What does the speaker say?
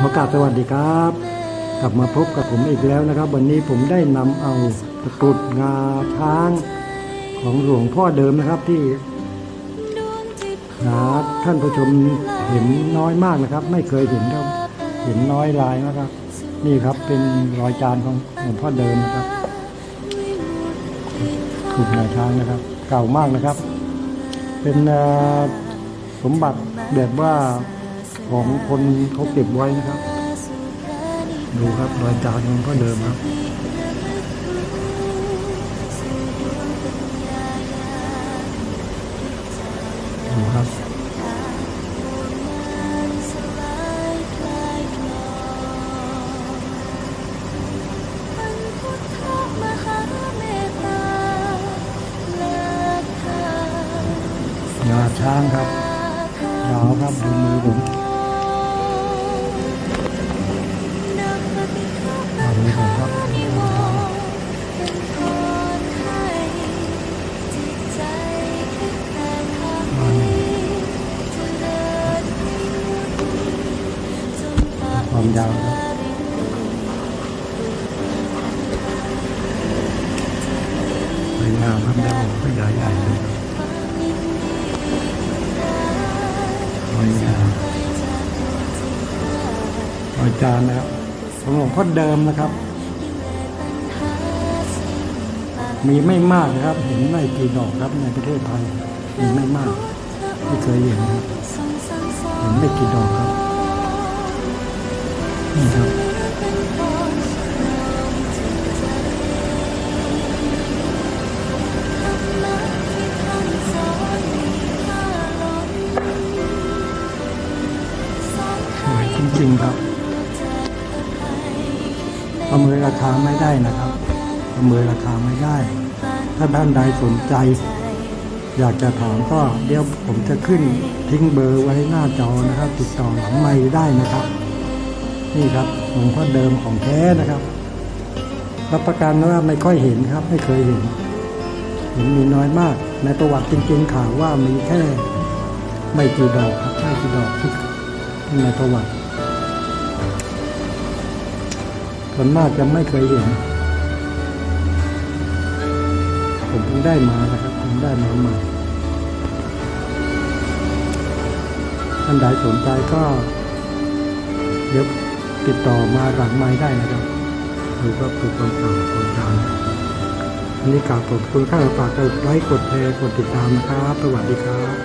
ขอกราบสวัสดีครับ กลับมาพบกับผมอีกแล้วนะครับ วันนี้ผมได้นำเอาตะกรุดงาช้างของหลวงพ่อเดิมนะครับที่หาท่านผู้ชมเห็นน้อยมากนะครับ ไม่เคยเห็นครับเห็นน้อยลายนะครับ นี่ครับเป็นรอยจานของหลวงพ่อเดิมนะครับกรุดงาช้างนะครับ เก่ามากนะครับ เป็นสมบัติแบบว่า ของคนเขาเก็บไว้นะครับ ดูครับรอยจานมันก็เดิมครับ ดูครับงาช้างครับยาวครับดูมือผม ความยาวครับสวยงามครับแล้วผมก็ใหญ่ใหญ่เลยครับสวยงามอยจานนะครับของหลวงพ่อเดิมนะครับ มีไม่มากนะครับ เห็นไม่กี่ดอกครับในประเทศไทยมีไม่มาก ไม่เคยเห็นครับเห็นไม่กี่ดอกครับ นี่ครับสวยจริงๆครับประเมินราคาไม่ได้นะครับประเมินราคาไม่ได้ ถ้าท่านใดสนใจ อยากจะถามก็เดี๋ยวผมจะขึ้นทิ้งเบอร์ไว้หน้าจอนะครับ ติดต่อหลังไม่ได้นะครับ นี่ครับหลวงพ่อเดิมของแท้นะครับ รับประกันว่าไม่ค่อยเห็นครับ ไม่เคยเห็น เห็นมีน้อยมาก ในประวัติจริงๆข่าวว่ามีแค่ไม่กี่ดอกครับไม่กี่ดอกที่ในประวัติส่วนมากจะไม่เคยเห็น ผมเพิ่งได้มานะครับผมได้มาใหม่ท่านใดสนใจก็เดี๋ยว ติดต่อมาหลังไม้ได้นะครับหรือว่าปลูกความต่างคนดังอันนี้กราบขอบคุณข้าฝากกดไลค์กดแชร์กดติดตามนะครับ สวัสดีครับ